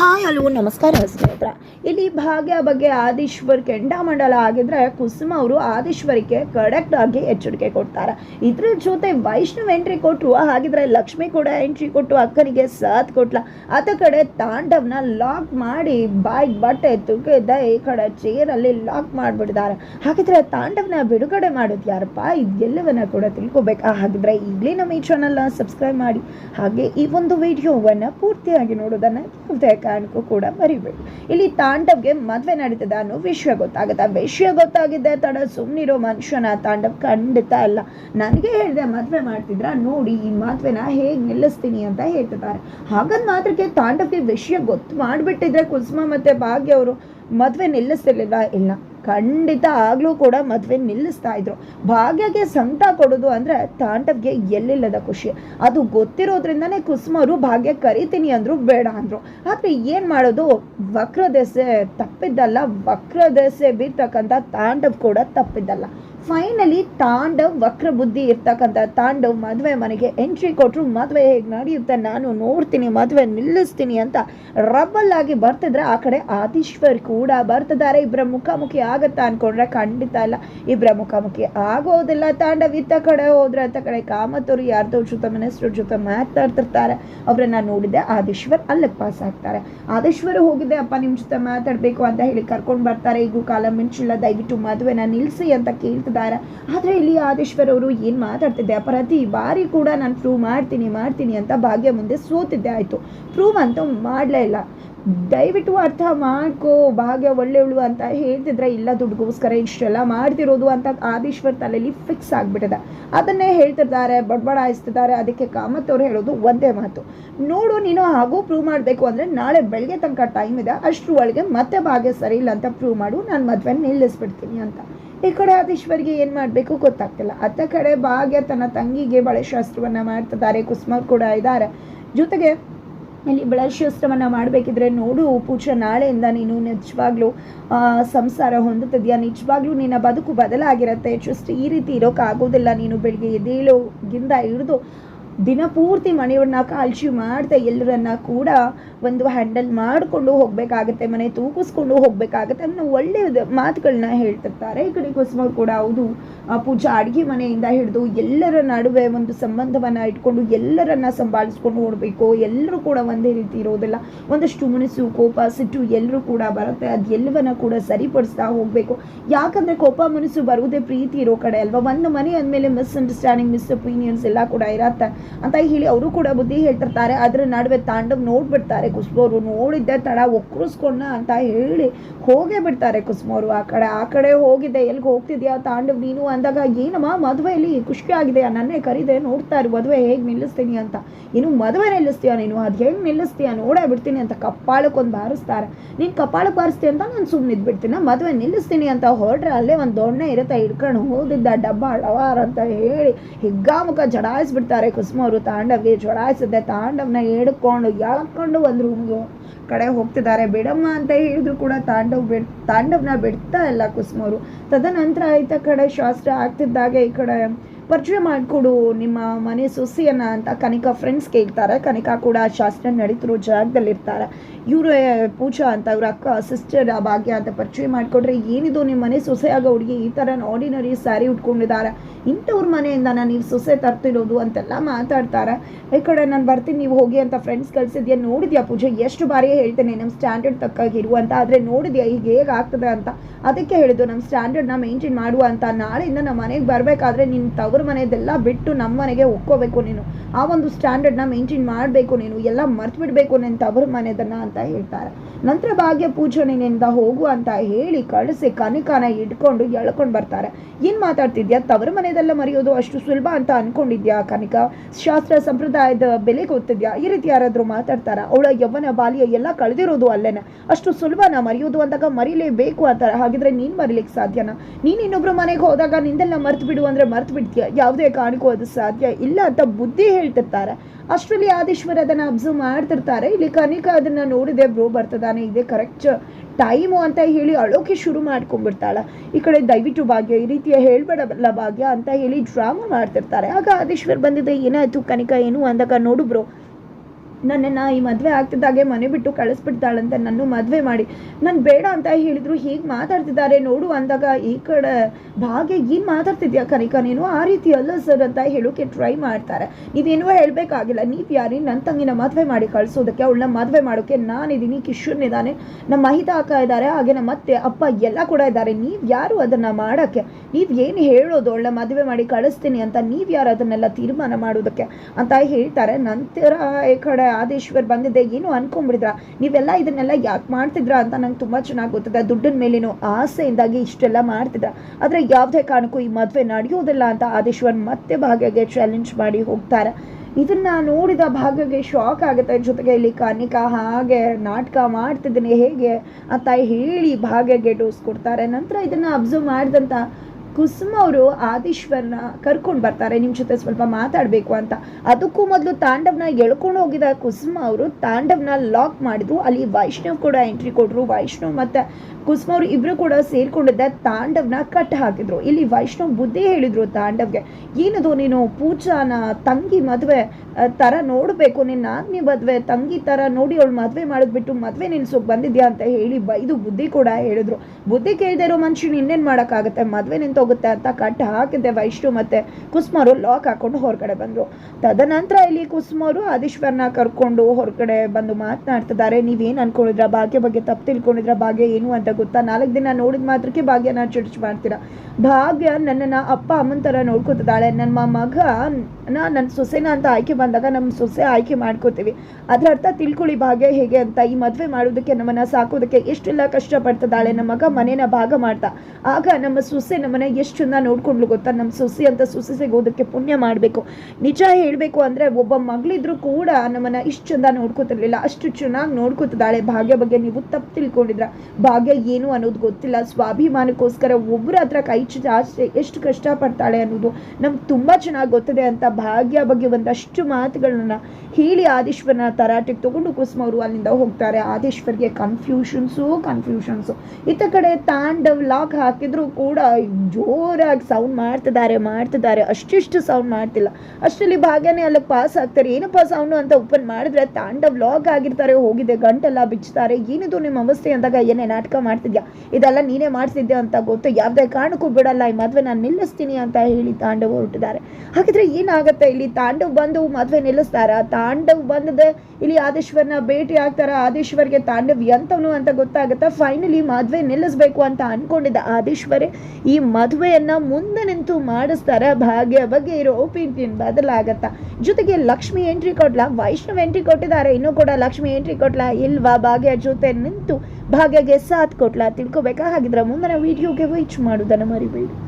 Hi hello, ನಮಸ್ಕಾರ ಸ್ನೇಹಿತರ. ಇಲ್ಲಿ ಭಾಗ್ಯ ಬಗ್ಗೆ ಆದೀಶ್ವರ್ ಕೆಂಡಾಮಂಡಲ ಆಗಿದ್ರೆ ಕುಸುಮ ಅವರು ಆದೀಶ್ವರಿಗೆ ಕರೆಕ್ಟ್ ಆಗಿ ಎಚ್ಚರಿಕೆ ಕೊಡ್ತಾರೆ. ಇದ್ರ ಜೊತೆ ವೈಷ್ಣವ್ ಎಂಟ್ರಿ ಕೊಟ್ಟರು ಹಾಗಿದ್ರೆ ಲಕ್ಷ್ಮಿ ಕೂಡ ಎಂಟ್ರಿ ಕೊಟ್ಟು ಅಕ್ಕನಿಗೆ ಸಾಥ್ ಕೊಟ್ಲ. ಆತ ಕಡೆ ತಾಂಡವ್ನ ಲಾಕ್ ಮಾಡಿ ಬಾಯ್ ಬಟ್ಟೆ ತುಗಿದ ಈ ಕಡೆ ಚೇರಲ್ಲಿ ಲಾಕ್ ಮಾಡಿಬಿಟ್ಟಿದ್ದಾರೆ. ಹಾಗಿದ್ರೆ ತಾಂಡವ್ನ ಬಿಡುಗಡೆ ಮಾಡೋದು ಯಾರಪ್ಪ? ಇದೆಲ್ಲವನ್ನ ಕೂಡ ತಿಳ್ಕೊಬೇಕು. ಹಾಗಿದ್ರೆ ಈಗಲೇ ನಮ್ಮ ಈ ಚಾನಲ್ನ ಸಬ್ಸ್ಕ್ರೈಬ್ ಮಾಡಿ. ಹಾಗೆ ಈ ಒಂದು ವಿಡಿಯೋವನ್ನು ಪೂರ್ತಿಯಾಗಿ ನೋಡೋದನ್ನ ಕಾರಣಕ್ಕೂ ಕೂಡ ಮರಿಬೇಡಿ. ಇಲ್ಲಿ ತಾಂಡವ್ಗೆ ಮದುವೆ ನಡೀತದ ಅನ್ನೋ ವಿಷಯ ಗೊತ್ತಾಗುತ್ತೆ. ಆ ವಿಷಯ ಗೊತ್ತಾಗಿದ್ದೆ ತಡ ಸುಮ್ಮನಿರೋ ಮನುಷ್ಯನ ತಾಂಡವ್ ಖಂಡಿತ ಅಲ್ಲ. ನನಗೆ ಹೇಳಿದೆ ಮದುವೆ ಮಾಡ್ತಿದ್ರ? ನೋಡಿ, ಈ ಮದ್ವೆನ ಹೇಗೆ ನಿಲ್ಲಿಸ್ತೀನಿ ಅಂತ ಹೇಳ್ತಿದ್ದಾರೆ. ಹಾಗಂದ್ ಮಾತ್ರಕ್ಕೆ ತಾಂಡವ್ಗೆ ವಿಷಯ ಗೊತ್ತು ಮಾಡಿಬಿಟ್ಟಿದ್ರೆ ಕುಸುಮ ಮತ್ತೆ ಭಾಗ್ಯ ಅವರು ಮದುವೆ ನಿಲ್ಲಿಸ್ತಿರ್ಲಿಲ್ಲ. ಇಲ್ಲ ಖಂಡಿತ ಆಗ್ಲೂ ಕೂಡ ಮದ್ವೆ ನಿಲ್ಲಿಸ್ತಾ ಇದ್ರು. ಭಾಗ್ಯಗೆ ಸಂಕಟ ಕೊಡೋದು ಅಂದ್ರೆ ತಾಂಡವ್ಗೆ ಎಲ್ಲಿಲ್ಲದ ಖುಷಿ. ಅದು ಗೊತ್ತಿರೋದ್ರಿಂದನೇ ಕುಸುಮರು ಭಾಗ್ಯ ಕರಿತೀನಿ ಅಂದ್ರು, ಬೇಡ ಅಂದ್ರು. ಆದ್ರೆ ಏನ್ ಮಾಡೋದು? ವಕ್ರದೆಸೆ ತಪ್ಪಿದ್ದಲ್ಲ. ವಕ್ರದೆಸೆ ಬೀರ್ತಕ್ಕಂಥ ತಾಂಡವ್ ಕೂಡ ತಪ್ಪಿದ್ದಲ್ಲ. ಫೈನಲಿ ತಾಂಡವ್ ವಕ್ರ ಬುದ್ಧಿ ಇರ್ತಕ್ಕಂಥ ತಾಂಡವ್ ಮದುವೆ ಮನೆಗೆ ಎಂಟ್ರಿ ಕೊಟ್ಟರು ಮದುವೆ ಹೇಗೆ ನಡೆಯುತ್ತೆ? ನಾನು ನೋಡ್ತೀನಿ, ಮದುವೆ ನಿಲ್ಲಿಸ್ತೀನಿ ಅಂತ ರಬ್ಬಲ್ ಆಗಿ ಬರ್ತಿದ್ರೆ ಆ ಕಡೆ ಆತೀಶ್ವರ್ ಕೂಡ ಬರ್ತಿದ್ದಾರೆ. ಇಬ್ಬರ ಮುಖಾಮುಖಿ ಆಗುತ್ತಾ ಅನ್ಕೊಂಡ್ರೆ ಖಂಡಿತ ಇಲ್ಲ. ಇಬ್ಬರ ಮುಖಾಮುಖಿ ಆಗೋದಿಲ್ಲ ತಾಂಡವ್. ಇತ್ತ ಕಡೆ ಹೋದ್ರೆ ಅಂತ ಕಡೆ ಕಾಮತ್ತವರು ಯಾರ್ದೋ ಜೊತೆ ಮಿನಿಸ್ಟ್ರ ಜೊತೆ ಮಾತಾಡ್ತಿರ್ತಾರೆ. ಅವ್ರನ್ನ ನೋಡಿದ್ದೆ ಆದೀಶ್ವರ್ ಅಲ್ಲಿಗೆ ಪಾಸ್ ಆಗ್ತಾರೆ. ಆದೀಶ್ವರ್ ಹೋಗಿದ್ದೆ ಅಪ್ಪ ನಿಮ್ಮ ಜೊತೆ ಮಾತಾಡಬೇಕು ಅಂತ ಹೇಳಿ ಕರ್ಕೊಂಡು ಬರ್ತಾರೆ. ಈಗೂ ಕಾಲ ಮಿಂಚಿಲ್ಲ. ದಯವಿಟ್ಟು ಮದುವೆನ ನಿಲ್ಲಿಸಿ ಅಂತ ಕೇಳ್ತಿದ್ದಾರೆ. ಆದರೆ ಇಲ್ಲಿ ಆದೇಶ್ವರ್ ಅವರು ಏನು ಮಾತಾಡ್ತಿದ್ದೆ? ಪ್ರತಿ ಬಾರಿ ಕೂಡ ನಾನು ಪ್ರೂವ್ ಮಾಡ್ತೀನಿ ಮಾಡ್ತೀನಿ ಅಂತ ಭಾಗ್ಯ ಮುಂದೆ ಸೋತಿದ್ದೆ ಆಯಿತು. ಪ್ರೂವ್ ಅಂತೂ ಮಾಡಲೇ ಇಲ್ಲ. ದಯವಿಟ್ಟು ಅರ್ಥ ಮಾಡ್ಕೋ, ಭಾಗ್ಯ ಒಳ್ಳೆಯವಳು ಅಂತ ಹೇಳ್ತಿದ್ರೆ ಇಲ್ಲ ದುಡ್ಗೋಸ್ಕರ ಇಷ್ಟೆಲ್ಲ ಮಾಡ್ತಿರೋದು ಅಂತ ಆದೀಶ್ವರ್ ತಲೆಯಲ್ಲಿ ಫಿಕ್ಸ್ ಆಗಿಬಿಟ್ಟಿದೆ. ಅದನ್ನೇ ಹೇಳ್ತಿರ್ತಾರೆ ಬಡ್ಬಡಾಯಿಸ್ತಿದ್ದಾರೆ ಅದಕ್ಕೆ ಕಾಮತ್ ಅವ್ರು ಹೇಳೋದು ಒಂದೇ ಮಾತು. ನೋಡು, ನೀನು ಹಾಗೂ ಪ್ರೂವ್ ಮಾಡಬೇಕು ಅಂದರೆ ನಾಳೆ ಬೆಳಗ್ಗೆ ತನಕ ಟೈಮ್ ಇದೆ. ಅಷ್ಟ್ರ ಒಳಗೆ ಮತ್ತೆ ಭಾಗ್ಯ ಸರಿ ಇಲ್ಲ ಅಂತ ಪ್ರೂವ್ ಮಾಡು. ನಾನು ಮದುವೆ ನಿಲ್ಲಿಸ್ಬಿಡ್ತೀನಿ ಅಂತ. ಈ ಕಡೆ ಆದೀಶ್ವರಿಗೆ ಏನು ಮಾಡಬೇಕು ಗೊತ್ತಾಗ್ತಿಲ್ಲ. ಅತ್ತ ಕಡೆ ಭಾಗ್ಯ ತನ್ನ ತಂಗಿಗೆ ಬಳೆ ಶಾಸ್ತ್ರವನ್ನ ಮಾಡ್ತಿದ್ದಾರೆ. ಕುಸುಮ ಕೂಡ ಇದ್ದಾರೆ. ಜೊತೆಗೆ ಇಲ್ಲಿ ಬಳೆಶಾಸ್ತ್ರವನ್ನ ಮಾಡಬೇಕಿದ್ರೆ ನೋಡು ಪೂಜಾ, ನಾಳೆಯಿಂದ ನೀನು ನಿಜವಾಗ್ಲೂ ಸಂಸಾರ ಹೊಂದುತ್ತಿದ್ಯಾ? ನಿಜವಾಗ್ಲೂ ನಿನ್ನ ಬದುಕು ಬದಲಾಗಿರುತ್ತೆ. ಜಸ್ಟ್ ಈ ರೀತಿ ಇರೋಕ್ಕಾಗೋದಿಲ್ಲ ನೀನು ಬೆಳಿಗ್ಗೆ ಎದ್ದೇಳೋಗಿಂದ ಹಿಡಿದು ದಿನಪೂರ್ತಿ ಮನೆಯವ್ರನ್ನ ಕಾಳಜಿ ಮಾಡ್ತಾ ಎಲ್ಲರನ್ನ ಕೂಡ ಒಂದು ಹ್ಯಾಂಡಲ್ ಮಾಡಿಕೊಂಡು ಹೋಗಬೇಕಾಗತ್ತೆ, ಮನೆ ತೂಕಿಸ್ಕೊಂಡು ಹೋಗಬೇಕಾಗತ್ತೆ ಅನ್ನೋ ಒಳ್ಳೆಯ ಮಾತುಗಳನ್ನ ಹೇಳ್ತಿರ್ತಾರೆ. ಈ ಕಡೆ ಕುಸುಮ ಕೂಡ ಹೌದು ಪೂಜಾ ಅಡುಗೆ ಮನೆಯಿಂದ ಹಿಡಿದು ಎಲ್ಲರ ನಡುವೆ ಒಂದು ಸಂಬಂಧವನ್ನು ಇಟ್ಕೊಂಡು ಎಲ್ಲರನ್ನ ಸಂಭಾಳಿಸ್ಕೊಂಡು ಹೋಗಬೇಕು ಎಲ್ಲರೂ ಕೂಡ ಒಂದೇ ರೀತಿ ಇರೋದಿಲ್ಲ. ಒಂದಷ್ಟು ಮುನಿಸು, ಕೋಪ, ಸಿಟ್ಟು ಎಲ್ಲರೂ ಕೂಡ ಬರುತ್ತೆ. ಅದು ಎಲ್ಲವನ್ನ ಕೂಡ ಸರಿಪಡಿಸ್ತಾ ಹೋಗಬೇಕು. ಯಾಕಂದ್ರೆ ಕೋಪ, ಮುನಿಸು ಬರುವುದೇ ಪ್ರೀತಿ ಇರೋ ಕಡೆ ಅಲ್ವಾ? ಒಂದು ಮನೆ ಅಂದಮೇಲೆ ಮಿಸ್ಅಂಡರ್ಸ್ಟ್ಯಾಂಡಿಂಗ್ ಮಿಸ್ ಒಪಿನಿಯನ್ಸ್ ಎಲ್ಲ ಕೂಡ ಇರತ್ತೆ. ಅಂತ ಹೇಳಿ ಅವರು ಕೂಡ ಬುದ್ಧಿ ಹೇಳ್ತಿರ್ತಾರೆ. ಅದ್ರ ನಡುವೆ ತಾಂಡವ್ ನೋಡ್ಬಿಡ್ತಾರೆ ಕುಸ್ಮೋರು ನೋಡಿದ್ದೆ ತಡ ಒಕ್ಕರಿಸ್ಕೊಂಡ ಅಂತ ಹೇಳಿ ಹೋಗೇ ಬಿಡ್ತಾರೆ ಕುಸ್ಮೋರು ಆ ಕಡೆ. ಆ ಕಡೆ ಹೋಗಿದ್ದೆ. ಎಲ್ಲಿಗೆ ಹೋಗ್ತಿದ್ಯಾ ತಾಂಡವ್ ನೀನು ಅಂದಾಗ ಏನಮ್ಮ ಮದುವೆಯಲ್ಲಿ ಖುಷಿ ಆಗಿದೆ. ನನ್ನೇ ಕರೀದೆ ನೋಡ್ತಾ ಇರು. ಮದುವೆ ಹೇಗೆ ನಿಲ್ಲಿಸ್ತೀನಿ ಅಂತ. ಇನ್ನು ಮದುವೆ ನಿಲ್ಲಿಸ್ತೀಯ ನೀನು? ಅದು ಹೆಂಗೆ ನಿಲ್ಲಿಸ್ತೀಯ? ನೋಡೇ ಬಿಡ್ತೀನಿ ಅಂತ ಕಪ್ಪಾಳಕ್ಕೊಂದು ಬಾರಿಸ್ತಾರೆ. ನೀನು ಕಪ್ಪಾಳಕ್ಕೆ ಬಾರಿಸ್ತೀಯ ಅಂತ ನಾನು ಸುಮ್ಮನೆ ಇದ್ಬಿಡ್ತೀನಿ? ಮದುವೆ ನಿಲ್ಲಿಸ್ತೀನಿ ಅಂತ ಹೊರಟ್ರೆ ಅಲ್ಲೇ ಒಂದು ದೊಣ್ಣೆ ಇರುತ್ತೆ. ಹಿಡ್ಕೊಂಡು ಹೋದಿದ್ದ ಡಬ್ಬ ಹಳವಾರ ಅಂತ ಹೇಳಿ ಹಿಗ್ಗಾಮುಖ ಜಡಾಯಿಸ್ಬಿಡ್ತಾರೆ ಕುಸುಮ. ಅವರು ತಾಂಡವ್ಗೆ ಜಡಾಯಿಸಿದ್ದೆ ತಾಂಡವ್ನ ಹೇಳ್ಕೊಂಡು ಎಳ್ಕೊಂಡು ಒಂದು ರೂಮ್ಗೆ ಕಡೆ ಹೋಗ್ತಿದ್ದಾರೆ. ಬಿಡಮ್ಮ ಅಂತ ಹೇಳಿದ್ರು ಕೂಡ ತಾಂಡವ್ ಬಿಡ್ ತಾಂಡವ್ನ ಬಿಡ್ತಾ ಇಲ್ಲ ಕುಸುಮ ಅವರು. ತದನಂತರ ಆಯ್ತ ಕಡೆ ಶಾಸ್ತ್ರ ಆಗ್ತಿದ್ದಾಗೆ ಈ ಕಡೆ ಪರಿಚಯ ಮಾಡಿಕೊಡು ನಿಮ್ಮ ಮನೆ ಸೊಸೆಯನ್ನ ಅಂತ ಕನಿಕಾ ಫ್ರೆಂಡ್ಸ್ ಕೇಳ್ತಾರೆ. ಕನಿಕಾ ಕೂಡ ಶಾಸ್ತ್ರ ನಡೀತಿರೋ ಜಾಗದಲ್ಲಿರ್ತಾರೆ. ಇವರು ಪೂಜಾ ಅಂತ, ಇವ್ರ ಅಕ್ಕ ಸಿಸ್ಟರ್ ಭಾಗ್ಯ ಅಂತ ಪರಿಚಯ ಮಾಡಿಕೊಟ್ರೆ ಏನಿದು ನಿಮ್ಮ ಮನೆ ಸೊಸೆಯಾಗ ಹುಡುಗಿ ಈ ಥರ ಆರ್ಡಿನರಿ ಸ್ಯಾರಿ ಉಟ್ಕೊಂಡಿದ್ದಾರೆ. ಇಂಥವ್ರ ನಾನು ನೀವು ಸೊಸೆ ತರ್ತಿರೋದು ಅಂತೆಲ್ಲ ಮಾತಾಡ್ತಾರೆ. ಈ ಕಡೆ ನಾನು ಬರ್ತೀನಿ, ನೀವು ಹೋಗಿ ಅಂತ ಫ್ರೆಂಡ್ಸ್ ಕಳಿಸಿದ್ಯಾ? ನೋಡಿದ್ಯಾ ಪೂಜೆ? ಎಷ್ಟು ಬಾರಿ ಹೇಳ್ತೇನೆ ನಮ್ಮ ಸ್ಟ್ಯಾಂಡರ್ಡ್ ತಕ್ಕಾಗಿರು ಅಂತ ಆದರೆ ನೋಡಿದ್ಯಾ ಈಗ ಹೇಗೆ ಆಗ್ತದೆ ಅಂತ? ಅದಕ್ಕೆ ಹೇಳಿದ್ದು ನಮ್ಮ ಸ್ಟ್ಯಾಂಡರ್ಡ್ನ ಮೇಂಟೈನ್ ಮಾಡುವ ಅಂತ ನಾಳೆಯಿಂದ ನಮ್ಮ ಮನೆಗೆ ಬರಬೇಕಾದ್ರೆ ನಿನ್ನ ತವರು ಮನೆಯದೆಲ್ಲ ಬಿಟ್ಟು ನಮ್ಮ ಮನೆಗೆ ಒಕ್ಕೋಬೇಕು ನೀನು. ಆ ಒಂದು ಸ್ಟ್ಯಾಂಡರ್ಡ್ನ ಮೇಂಟೈನ್ ಮಾಡಬೇಕು ನೀನು. ಎಲ್ಲ ಮರ್ತು ಬಿಡಬೇಕು ನಿನ್ನ ತವರು ಮನೆದನ್ನ ಅಂತ ಹೇಳ್ತಾರೆ. ನಂತರ ಭಾಗ್ಯ ಪೂಜನೆಯಿಂದ ಹೋಗು ಅಂತ ಹೇಳಿ ಕಳಿಸಿ ಕನಕನ ಇಟ್ಕೊಂಡು ಎಳ್ಕೊಂಡು ಬರ್ತಾರೆ. ಏನು ಮಾತಾಡ್ತಿದ್ಯಾ? ತವರು ಮನೆಯದೆಲ್ಲ ಮರೆಯೋದು ಅಷ್ಟು ಸುಲಭ ಅಂತ ಅನ್ಕೊಂಡಿದ್ಯಾ ಕನಕ? ಶಾಸ್ತ್ರ ಸಂಪ್ರದಾಯದ ಬೆಲೆ ಗೊತ್ತಿದ್ಯಾ ಈ ರೀತಿ ಯಾರಾದರೂ ಮಾತಾಡ್ತಾರ? ಅವಳ ಯವನ ಬಾಲ್ಯ ಎಲ್ಲ ಕಳೆದಿರೋದು ಅಲ್ಲೇನೆ? ಅಷ್ಟು ಸುಲಭನ ಮರೆಯೋದು ಅಂದಾಗ ಮರಿಲೇಬೇಕು ಅಂತಾರೆ. ಹಾಗಿದ್ರೆ ನೀನು ಮರಿಲಿಕ್ಕೆ ಸಾಧ್ಯನಾ? ನೀನು ಇನ್ನೊಬ್ರು ಮನೆಗೆ ಹೋದಾಗ ನಿಂದೆಲ್ಲ ಮರ್ತು ಬಿಡು ಅಂದ್ರೆ ಮರ್ತು ಬಿಡ್ತೀಯ ಯಾವುದೇ ಕಾರಣಕ್ಕೂ ಅದು ಸಾಧ್ಯ ಇಲ್ಲ ಅಂತ ಬುದ್ಧಿ ಹೇಳ್ತಿರ್ತಾರೆ. ಅಷ್ಟರಲ್ಲಿ ಆದೇಶ್ವರ ಅದನ್ನ ಅಬ್ಸರ್ವ್ ಮಾಡ್ತಿರ್ತಾರೆ. ಇಲ್ಲಿ ಕನಿಕ ಅದನ್ನ ನೋಡಿದೆ ಬ್ರೋ ಬರ್ತದಾನೆ, ಇದೆ ಕರೆಕ್ಟ್ ಟೈಮು ಅಂತ ಹೇಳಿ ಅಳೋಕೆ ಶುರು ಮಾಡ್ಕೊಂಡ್ಬಿಡ್ತಾಳೆ. ಈ ಕಡೆ ದಯವಿಟ್ಟು ಭಾಗ್ಯ, ಈ ರೀತಿಯ ಹೇಳ್ಬೇಡಲ್ಲ ಭಾಗ್ಯ ಅಂತ ಹೇಳಿ ಡ್ರಾಮಾ ಮಾಡ್ತಿರ್ತಾರೆ. ಆಗ ಆದೀಶ್ವರ್ ಬಂದಿದೆ ಏನಾಯ್ತು ಕನಿಕ, ಏನು ಅಂದಾಗ ನೋಡು ಬ್ರೋ ನನ್ನನ್ನು ಈ ಮದುವೆ ಆಗ್ತಿದ್ದಾಗೆ ಮನೆ ಬಿಟ್ಟು ಕಳಿಸ್ಬಿಡ್ತಾಳಂತೆ ನನ್ನ ಮದುವೆ ಮಾಡಿ. ನಾನು ಬೇಡ ಅಂತ ಹೇಳಿದ್ರು ಹೀಗೆ ಮಾತಾಡ್ತಿದ್ದಾರೆ ನೋಡು ಅಂದಾಗ ಈ ಕಡೆ ಭಾಗ್ಯ ಏನು ಮಾತಾಡ್ತಿದ್ಯಾ ಕನಿಕ? ನೀನು ಆ ರೀತಿ ಅಲ್ಲ ಸರ್ ಅಂತ ಹೇಳೋಕೆ ಟ್ರೈ ಮಾಡ್ತಾರೆ. ನೀವೇನೂ ಹೇಳಬೇಕಾಗಿಲ್ಲ. ನೀವು ಯಾರಿ ನನ್ನ ತಂಗಿನ ಮದುವೆ ಮಾಡಿ ಕಳಿಸೋದಕ್ಕೆ, ಅವಳನ್ನ ಮದುವೆ ಮಾಡೋಕ್ಕೆ ನಾನಿದ್ದೀನಿ ಕಿಶೋರ್ ಇದ್ದಾನೆ. ನಮ್ಮ ಮಹಿತ ಅಕ್ಕ ಇದ್ದಾರೆ, ಹಾಗೆ ನಮ್ಮ ಅತ್ತೆ, ಅಪ್ಪ ಎಲ್ಲ ಕೂಡ ಇದ್ದಾರೆ. ನೀವು ಯಾರು ಅದನ್ನು ಮಾಡೋಕ್ಕೆ? ನೀವು ಏನು ಹೇಳೋದು? ಅವಳನ್ನ ಮದುವೆ ಮಾಡಿ ಕಳಿಸ್ತೀನಿ ಅಂತ ನೀವು ಯಾರು ಅದನ್ನೆಲ್ಲ ತೀರ್ಮಾನ ಮಾಡೋದಕ್ಕೆ ಅಂತ ಹೇಳ್ತಾರೆ. ನಂತರ ಈ ಕಡೆ ಆದೇಶ್ವರ್ ಬಂದಿದ್ದೆ ಏನು ಅನ್ಕೊಂಡ್ಬಿಡಿದ್ರ? ನೀವೆಲ್ಲ ಇದನ್ನೆಲ್ಲ ಯಾಕೆ ಮಾಡ್ತಿದ್ರ ಅಂತ ನಂಗೆ ತುಂಬ ಚೆನ್ನಾಗಿ ಗೊತ್ತಿದೆ. ದುಡ್ಡಿನ ಮೇಲೇನೋ ಆಸೆಯಿಂದಾಗಿ ಇಷ್ಟೆಲ್ಲ ಮಾಡ್ತಿದ್ರ. ಆದರೆ ಯಾವುದೇ ಕಾರಣಕ್ಕೂ ಈ ಮದುವೆ ನಡೆಯೋದಿಲ್ಲ ಅಂತ ಆದೇಶ್ವರ್ ಮತ್ತೆ ಭಾಗ್ಯಗೆ ಚಾಲೆಂಜ್ ಮಾಡಿ ಹೋಗ್ತಾರೆ. ಇದನ್ನ ನೋಡಿದ ಭಾಗ್ಯಗೆ ಶಾಕ್ ಆಗುತ್ತೆ. ಜೊತೆಗೆ ಇಲ್ಲಿ ಕಾನಿಕಾ ಹಾಗೆ ನಾಟಕ ಮಾಡ್ತಿದ್ದೀನಿ, ಹೇಗೆ ಅಂತ ಹೇಳಿ ಭಾಗ್ಯಗೆ ಡೋಸ್ ಕೊಡ್ತಾರೆ. ನಂತರ ಇದನ್ನ ಅಬ್ಸರ್ವ್ ಮಾಡಿದಂಥ ಕುಸುಮ ಅವರು ಆದೀಶ್ವರ್ನ ಕರ್ಕೊಂಡು ಬರ್ತಾರೆ. ನಿಮ್ಮ ಜೊತೆ ಸ್ವಲ್ಪ ಮಾತಾಡಬೇಕು ಅಂತ. ಅದಕ್ಕೂ ಮೊದಲು ತಾಂಡವ್ನ ಎಳ್ಕೊಂಡು ಹೋಗಿದ ಕುಸುಮ ಅವರು ತಾಂಡವ್ನ ಲಾಕ್ ಮಾಡಿದ್ರು. ಅಲ್ಲಿ ವೈಷ್ಣವ್ ಕೂಡ ಎಂಟ್ರಿ ಕೊಟ್ಟರು ವೈಷ್ಣವ್ ಮತ್ತು ಕುಸುಮ ಅವರು ಇಬ್ರು ಕೂಡ ಸೇರ್ಕೊಂಡಿದ್ದ ತಾಂಡವ್ನ ಕಟ್ ಹಾಕಿದ್ರು. ಇಲ್ಲಿ ವೈಷ್ಣವ್ ಬುದ್ಧಿ ಹೇಳಿದ್ರು ತಾಂಡವ್ಗೆ, ಏನದು ನೀನು ಪೂಜಾನ ತಂಗಿ ಮದುವೆ ತರ ನೋಡಬೇಕು. ನಿನ್ನ ಆಗ್ನಿ ಮದುವೆ, ತಂಗಿ ತರ ನೋಡಿ ಅವಳು ಮದುವೆ ಮಾಡಿದ್ಬಿಟ್ಟು ಮದುವೆ ನಿನ್ಸೋಕ್ ಬಂದಿದ್ಯಾ ಅಂತ ಹೇಳಿ ಬೈದು ಬುದ್ಧಿ ಕೂಡ ಹೇಳಿದ್ರು. ಬುದ್ಧಿ ಕೇಳದೆ ಇರೋ ಮನುಷ್ಯನ ಇನ್ನೇನು ಮಾಡೋಕ್ಕಾಗತ್ತೆ? ಮದುವೆ ನಿಂತೋಗುತ್ತೆ ಅಂತ ಕಟ್ ಹಾಕಿದ್ದೆ ವೈಷ್ಣು ಮತ್ತೆ ಕುಸುಮರು ಲಾಕ್ ಹಾಕೊಂಡು ಹೊರಗಡೆ ಬಂದರು. ತದನಂತರ ಇಲ್ಲಿ ಕುಸುಮರು ಆದೀಶ್ವರ್ನ ಕರ್ಕೊಂಡು ಹೊರಗಡೆ ಬಂದು ಮಾತನಾಡ್ತಿದ್ದಾರೆ. ನೀವೇನು ಅನ್ಕೊಂಡಿದ್ರ? ಭಾಗ್ಯ ಬಗ್ಗೆ ತಪ್ಪು ತಿಳ್ಕೊಂಡಿದ್ರ? ಭಾಗ್ಯ ಏನು ಅಂತ ಗೊತ್ತಾ? ನಾಲ್ಕು ದಿನ ನೋಡಿದ ಮಾತ್ರಕ್ಕೆ ಭಾಗ್ಯನ ಚರ್ಚ್ ಮಾಡ್ತೀರಾ? ಭಾಗ್ಯ ನನ್ನನ್ನು ಅಪ್ಪ ಅಮ್ಮನ ಥರ ನೋಡ್ಕೊತಿದ್ದಾಳೆ. ನನ್ನ ಮಗ ನಾ ನನ್ನ ಸೊಸೆನ ಅಂತ ಆಯ್ಕೆ ಬಂದಾಗ ನಮ್ಮ ಸೊಸೆ ಆಯ್ಕೆ ಮಾಡ್ಕೋತೀವಿ. ಅದರ ಅರ್ಥ ತಿಳ್ಕೊಳ್ಳಿ ಭಾಗ್ಯ ಹೇಗೆ ಅಂತ. ಈ ಮದುವೆ ಮಾಡೋದಕ್ಕೆ ನಮ್ಮನ್ನ ಸಾಕೋದಕ್ಕೆ ಎಷ್ಟೆಲ್ಲ ಕಷ್ಟಪಡ್ತಿದ್ದಾಳೆ. ನಮ್ಮ ಮಗ ಮನೇನ ಭಾಗ ಮಾಡ್ತಾ. ಆಗ ನಮ್ಮ ಸೊಸೆ ನಮ್ಮನ್ನ ಎಷ್ಟು ಚಂದ ನೋಡ್ಕೊಂಡ್ಲು ಗೊತ್ತಾ? ನಮ್ಮ ಸೊಸೆ ಅಂತ ಸೊಸೆ ಸಿಗೋದಕ್ಕೆ ಪುಣ್ಯ ಮಾಡಬೇಕು. ನಿಜ ಹೇಳಬೇಕು ಅಂದರೆ ಒಬ್ಬ ಮಗಳಿದ್ರು ಕೂಡ ನಮ್ಮನ್ನ ಇಷ್ಟು ಚಂದ ನೋಡ್ಕೋತಿರ್ಲಿಲ್ಲ. ಅಷ್ಟು ಚೆನ್ನಾಗಿ ನೋಡ್ಕೋತಿದ್ದಾಳೆ. ಭಾಗ್ಯ ಬಗ್ಗೆ ನೀವು ತಪ್ಪು ತಿಳ್ಕೊಂಡಿದ್ರ. ಭಾಗ್ಯ ಏನು ಅನ್ನೋದು ಗೊತ್ತಿಲ್ಲ. ಸ್ವಾಭಿಮಾನಕ್ಕೋಸ್ಕರ ಒಬ್ಬರ ಹತ್ರ ಕೈ ಚಾಚಿ ಎಷ್ಟು ಕಷ್ಟಪಡ್ತಾಳೆ ಅನ್ನೋದು ನಮ್ಗೆ ತುಂಬ ಚೆನ್ನಾಗಿ ಗೊತ್ತಿದೆ ಅಂತ ಭಾಗ್ಯ ಬಗ್ಗೆ ಒಂದಷ್ಟು ಮಾತುಗಳನ್ನ ಹೇಳಿ ಆದೀಶ್ವರನ ತರಾಟೆಗೆ ತಗೊಂಡು ಕುಸುಮ ಅವರು ಅಲ್ಲಿಂದ ಹೋಗ್ತಾರೆ. ಆದೀಶ್ವರ್ಗೆ ಕನ್ಫ್ಯೂಷನ್ಸು ಕನ್ಫ್ಯೂಷನ್ಸು ಇತ್ತ ಕಡೆ ತಾಂಡವ್ ಲಾಕ್ ಹಾಕಿದ್ರು ಕೂಡ ಜೋರಾಗಿ ಸೌಂಡ್ ಮಾಡ್ತಿದ್ದಾರೆ ಮಾಡ್ತಿದ್ದಾರೆ. ಅಷ್ಟಿಷ್ಟು ಸೌಂಡ್ ಮಾಡ್ತಿಲ್ಲ. ಅಷ್ಟರಲ್ಲಿ ಭಾಗ್ಯನೇ ಅಲ್ಲಿ ಪಾಸ್ ಆಗ್ತಾರೆ. ಏನಪ್ಪ ಸೌಂಡು ಅಂತ ಓಪನ್ ಮಾಡಿದ್ರೆ ತಾಂಡವ್ ಲಾಕ್ ಆಗಿರ್ತಾರೆ, ಹೋಗಿದೆ, ಗಂಟೆಲ್ಲ ಬಿಚ್ಚುತ್ತಾರೆ ಏನಿದು ನಿಮ್ಮ ಅವಸ್ಥೆ ಅಂದಾಗ ಏನೇ ನಾಟಕ ಮಾಡ್ತಿದ್ಯಾ? ಇದೆಲ್ಲ ನೀನೇ ಮಾಡಿಸಿದ್ದೆ ಅಂತ ಗೊತ್ತು. ಯಾವುದೇ ಕಾರಣಕ್ಕೂ ಬಿಡಲ್ಲ. ಈ ಮದುವೆ ನಾನು ನಿಲ್ಲಿಸ್ತೀನಿ ಅಂತ ಹೇಳಿ ತಾಂಡವ್ ಹೊರಟಿದ್ದಾರೆ. ಹಾಗಿದ್ರೆ ಏನಾಗುತ್ತೆ ಇಲ್ಲಿ? ತಾಂಡವ್ ಬಂದು ಮದುವೆ ನಿಲ್ಲಿಸ್ತಾರ? ತಾಂಡವ್ ಬಂದದೆ ಇಲ್ಲಿ ಆದೇಶ್ವರ್ನ ಭೇಟಿ ಆಗ್ತಾರ? ಆದೇಶ್ವರ್ಗೆ ತಾಂಡವ್ ಎಂತವನು ಅಂತ ಗೊತ್ತಾಗುತ್ತಾ? ಫೈನಲಿ ಮದುವೆ ನಿಲ್ಲಿಸ್ಬೇಕು ಅಂತ ಅನ್ಕೊಂಡಿದ್ದ ಆದೇಶ್ವರೇ, ಈ ಮದುವೆಯನ್ನ ಮುಂದೆ ನಿಂತು ಮಾಡಿಸ್ತಾರ. ಭಾಗ್ಯ ಬಗ್ಗೆ ಇರೋ ಒಪಿನಿಯನ್ ಬದಲಾಗತ್ತಾ? ಜೊತೆಗೆ ಲಕ್ಷ್ಮಿ ಎಂಟ್ರಿ ಕೊಟ್ಲ? ವೈಷ್ಣವ್ ಎಂಟ್ರಿ ಕೊಟ್ಟಿದ್ದಾರೆ. ಇನ್ನೂ ಕೂಡ ಲಕ್ಷ್ಮಿ ಎಂಟ್ರಿ ಕೊಟ್ಲಾ? ಇಲ್ವಾ? ಭಾಗ್ಯ ಜೊತೆ ನಿಂತು ಭಾಗ್ಯಗೆ ಸಾಥ್ ಕೊಟ್ಲ ತಿಳ್ಕೊಬೇಕಾ? ಹಾಗಿದ್ರೆ ಮುಂದಿನ ವಿಡಿಯೋಗೆ ವೈಚ್ ಮಾಡೋದನ್ನು ಮರಿಬೇಡಿ.